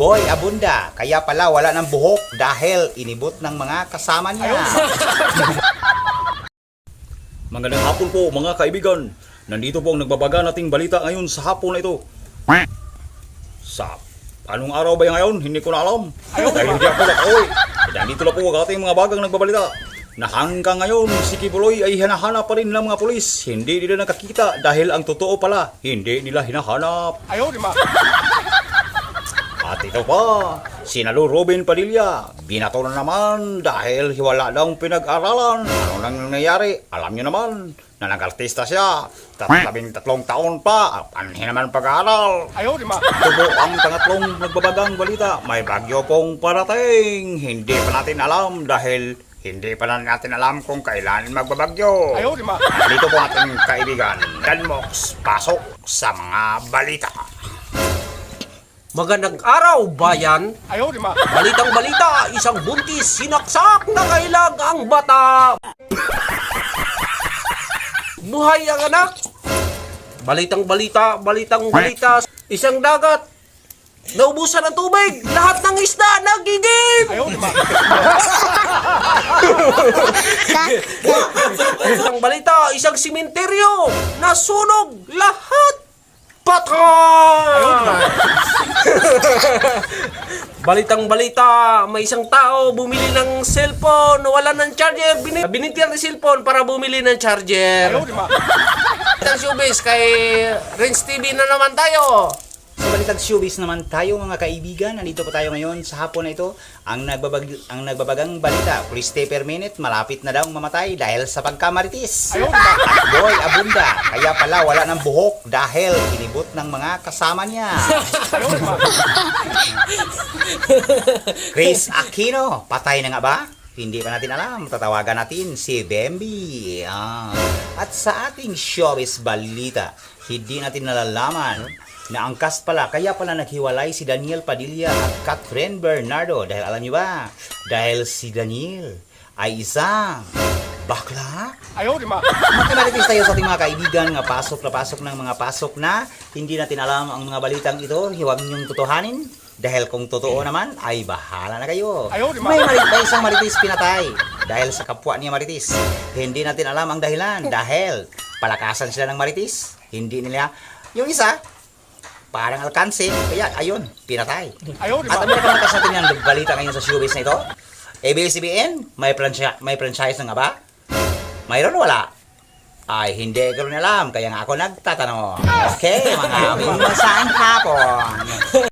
Boy Abunda. Kaya pala wala ng buhok dahil inibot ng mga kasama niya. Magandang hapon po mga kaibigan. Nandito po ang nagbabaga nating balita ngayon sa hapon na ito. Sa anong araw ba yung ngayon? Hindi ko na alam. Dahil hindi ako nakaoy. Nandito eh, na po ang ating mga bagang nagbabalita na hanggang ngayon si Kibuloy ay hinahanap pa rin ng mga pulis. Hindi nila nakakita dahil ang totoo pala, hindi nila hinahanap. Ayaw, di ba? At ito pa, si Nalu Robin Padilla, binato na naman dahil hiwala daw pinag-aralan. Ano nang nangyayari? Alam nyo naman na nag-artista siya. Tatlabing tatlong taon pa, panhin naman pag-aaral. Ayaw, di ma. Tubo ang tangatlong nagbabagang balita, may bagyo pong parating. Hindi pa natin alam dahil hindi pa natin alam kung kailan magbabagyo. Ayaw, di ba? Dito po ating kaibigan, Danmox, pasok sa mga balita. Magandang araw, bayan! Balitang balita, isang buntis sinaksak na kailag ang bata! Buhay ang anak! Balitang balita, balitang balita, isang dagat, naubusan ng tubig, lahat ng isda nagigib! isang balita, isang simenteryo, nasunog lahat! Patay! Balitang balita, may isang tao bumili ng cellphone, wala ng charger, Bini binitiyan ng cellphone para bumili ng charger. Ayaw, di ba? Ang showbiz kay Rince TV na naman tayo. Sa balitang showbiz naman tayo mga kaibigan, nandito po tayo ngayon sa hapon na ito. Ang, nagbabag, ang nagbabagang balita, Christopher Minute malapit na daw mamatay dahil sa pagkamaritis. Ayun! At boy, abunda. Kaya pala wala ng buhok dahil inibot ng mga kasama niya. Diba? Chris Aquino, patay na nga ba? Hindi pa natin alam. Tatawagan natin si Bambi. Ah. At sa ating showbiz balita, hindi natin nalalaman Naangkas pala, kaya pala naghiwalay si Daniel Padilla at Catherine Bernardo. Dahil alam niyo ba? Dahil si Daniel ay isang bakla. Ayaw, oh, di ma. Mathematics tayo sa ating mga kaibigan nga pasok na pasok ng mga pasok na hindi natin alam ang mga balitang ito. Huwag niyong totohanin. Dahil kung totoo naman, ay bahala na kayo. Oh, may, marit- may isang maritis pinatay dahil sa kapwa niya maritis. Hindi natin alam ang dahilan oh. dahil palakasan sila ng maritis. Hindi nila yung isa, parang alkanse. Kaya ayun, pinatay. Ayun, At ano naman kasi natin yung balita ngayon sa showbiz na ito? ABS-CBN, may, franchi- may franchise na nga ba? Mayroon wala? Ay, hindi ko rin alam. Kaya nga ako nagtatanong. Okay, mga mingmasaan hapon.